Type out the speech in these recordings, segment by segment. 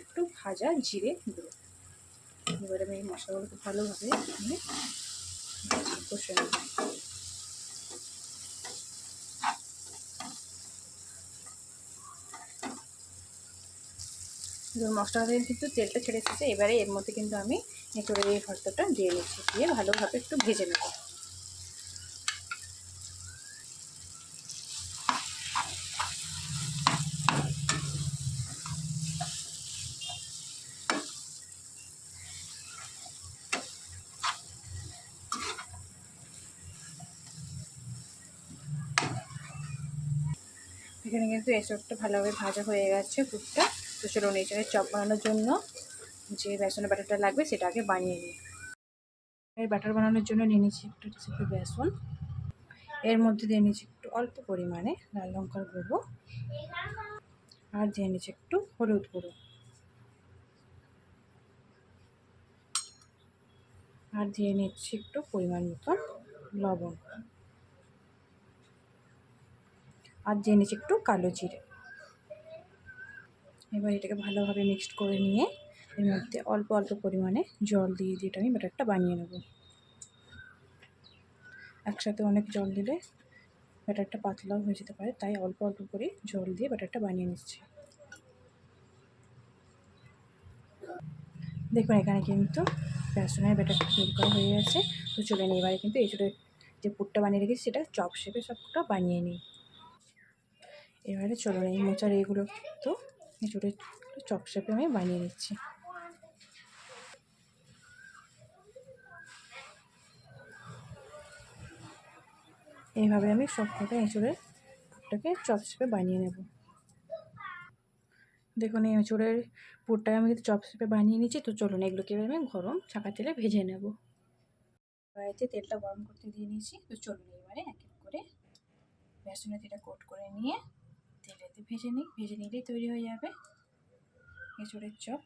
একটু ভাজা জিরে গুঁড়ো। এবার আমি এই মশলাগুলোকে ভালোভাবে কষে নেব। এবার মশলাটা কিন্তু তেলটা ছেড়ে এসেছে। এবারে এর মধ্যে কিন্তু আমি এঁচড়ের এই ভর্তাটা দিয়ে নিচ্ছি দিয়ে ভালোভাবে একটু ভেজে নেব। এখানে কিন্তু এসবটা ভালোভাবে ভাজা হয়ে গেছে পুরটা। তো চলুন এখানে চপ বানানোর জন্য যে বেসনের ব্যাটারটা লাগবে সেটা আগে বানিয়ে নিই। এর ব্যাটার বানানোর জন্য নিয়ে নিচ্ছি একটু রেসিপি বেসন। এর মধ্যে দিয়ে নিচ্ছি একটু অল্প পরিমাণে লাল লঙ্কার গুঁড়ো। আর দিয়ে নিচ্ছি একটু হলুদ গুঁড়ো। আর দিয়ে নিচ্ছি একটু পরিমাণ মতন লবণ। আর নিচ্ছি একটু কালো জিরে। এবার এটাকে ভালোভাবে মিক্সড করে নিয়ে এর মধ্যে অল্প অল্প পরিমাণে জল দিয়ে দিয়ে আমি ব্যাটারটা বানিয়ে নেব। একসাথে অনেক জল দিলে ব্যাটারটা পাতলাও হয়ে যেতে পারে, তাই অল্প অল্প করে জল দিয়ে ব্যাটারটা বানিয়ে নিচ্ছি। দেখুন, এখানে কিন্তু বেসনের ব্যাটারটা তৈরি করা হয়ে গেছে। তো চলে নিই এবারে কিন্তু এই যে পুরটা বানিয়ে রেখেছি, সেটা চপ শেপে সবটা বানিয়ে নিই। এবারে চলো এই মোচার এইগুলো তো ছোটো চপ শেপে আমি বানিয়ে নিচ্ছি। এইভাবে আমি সব কটা এঁচড়ের পুরটাকে চপ শেপে বানিয়ে নেব। দেখুন এই এঁচড়ের পুরটাকে আমি কিন্তু চপ শেপে বানিয়ে নিচ্ছি, তো চলুন এগুলোকে এবার আমি গরম ছাকা তেলে ভেজে নেব। কড়াইতে তেলটা গরম করতে দিয়ে নিয়েছি, তো চলুন এবারে এক এক করে বেসনের তেলটা কোট করে নিয়ে তেলেতে ভেজে নিই, ভেজে নিলেই তৈরি হয়ে যাবে। এঁচড়ের চপ।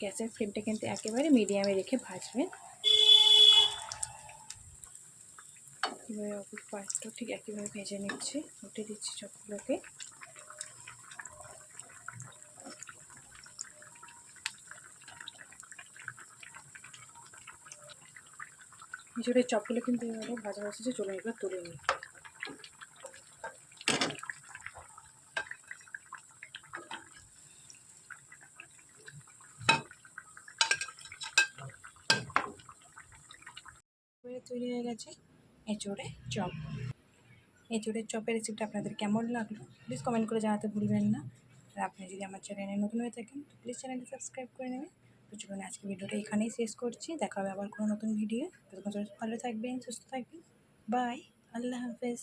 গ্যাসের ফ্লেমটা কিন্তু একেবারে মিডিয়ামে রেখে ভাজবেন। এবারে অপর পাঁচটা ঠিক একইভাবে ভেজে নিচ্ছি। উঠে দিচ্ছি চপগুলোকে। এছাড়া চপগুলো কিন্তু এবারে ভাজা হচ্ছে চলে এবার তুলে নিই। তৈরি হয়ে গেছে এঁচড়ে চপ। এঁচড়ের চপের রেসিপিটা আপনাদের কেমন লাগল প্লিজ কমেন্ট করে জানাতে ভুলবেন না। আর আপনি যদি আমার চ্যানেলে নতুন হয়ে থাকেন প্লিজ চ্যানেলটি সাবস্ক্রাইব করে নেবেন। চলুন আজকে ভিডিওটা এখানেই শেষ করছি। দেখা হবে আবার কোনো নতুন ভিডিও ভালো থাকবেন, সুস্থ থাকবেন। বাই আল্লাহ হাফেজ।